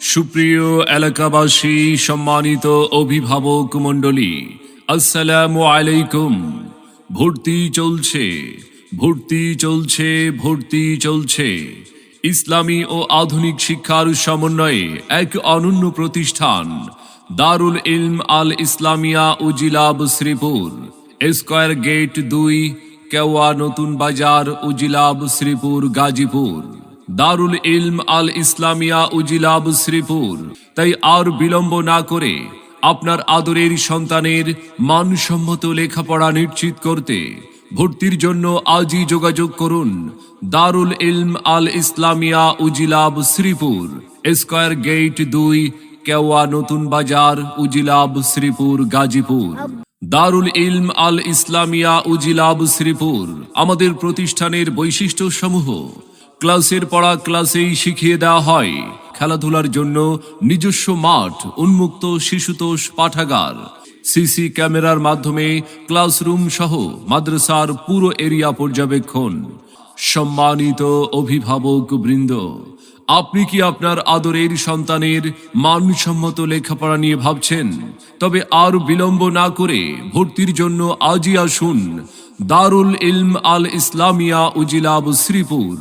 সুপ্রিয় এলাকাবাসী, সম্মানিত অভিভাবক মণ্ডলী, আসসালামু আলাইকুম। ভর্তি চলছে ভর্তি চলছে ভর্তি চলছে। ইসলামী ও আধুনিক শিক্ষার সমন্বয়ে এক অনন্য প্রতিষ্ঠান, দারুল ইলম আল ইসলামিয়া উজিলাব শ্রীপুর, স্কয়ার গেট দুই, কেওয়া নতুন বাজার উজিলাব শ্রীপুর গাজীপুর। দারুল ইলম আল ইসলামিয়া উজিলাব শ্রীপুর। তাই আর বিলম্ব না করে আপনার আদরের সন্তানের মানসম্মত লেখাপড়া নিশ্চিত করতে ভর্তির জন্য আজই যোগাযোগ করুন দারুল ইলম আল ইসলামিয়া উজিলাব শ্রীপুর, স্কয়ার গেট দুই, কেওয়া নতুন বাজার, উজিলাব শ্রীপুর, গাজীপুর। দারুল ইলম আল ইসলামিয়া উজিলাব শ্রীপুর, আমাদের প্রতিষ্ঠানের বৈশিষ্ট্য সমূহ ক্লাসের পড়া ক্লাসেই শিখিয়ে দেওয়া হয়। খেলাধুলার জন্য নিজস্ব মাঠ, উন্মুক্ত শিশুতোষ পাঠাগার, সিসি ক্যামেরার মাধ্যমে ক্লাসরুম সহ মাদ্রাসার পুরো এরিয়া পর্যবেক্ষণ। সম্মানিত অভিভাবক বৃন্দ, আপনি কি আপনার আদরের সন্তানের মানসম্মত লেখাপড়া নিয়ে ভাবছেন? তবে আর বিলম্ব না করে ভর্তির জন্য আজই আসুন দারুল ইলম আল ইসলামিয়া উজিলাব শ্রীপুর।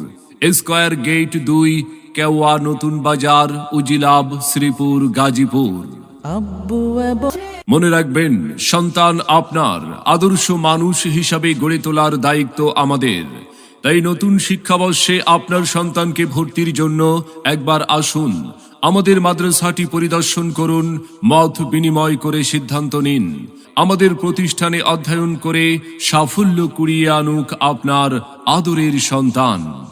স্কয়ার গেট দুই কেওয়া নতুন বাজার উজিলাব শ্রীপুর গাজীপুর। মনে রাখবেন সন্তান আপনার আদর্শ মানুষ হিসাবে গড়ে তোলার দায়িত্ব আমাদের। তাই নতুন শিক্ষাবর্ষে আপনার সন্তানকে ভর্তির জন্য একবার আসুন আমাদের মাদ্রাসাটি পরিদর্শন করুন মত বিনিময় করে সিদ্ধান্ত নিন। আমাদের প্রতিষ্ঠানে অধ্যয়ন করে সাফল্য কুড়িয়ে আনুক আপনার আদরের সন্তান।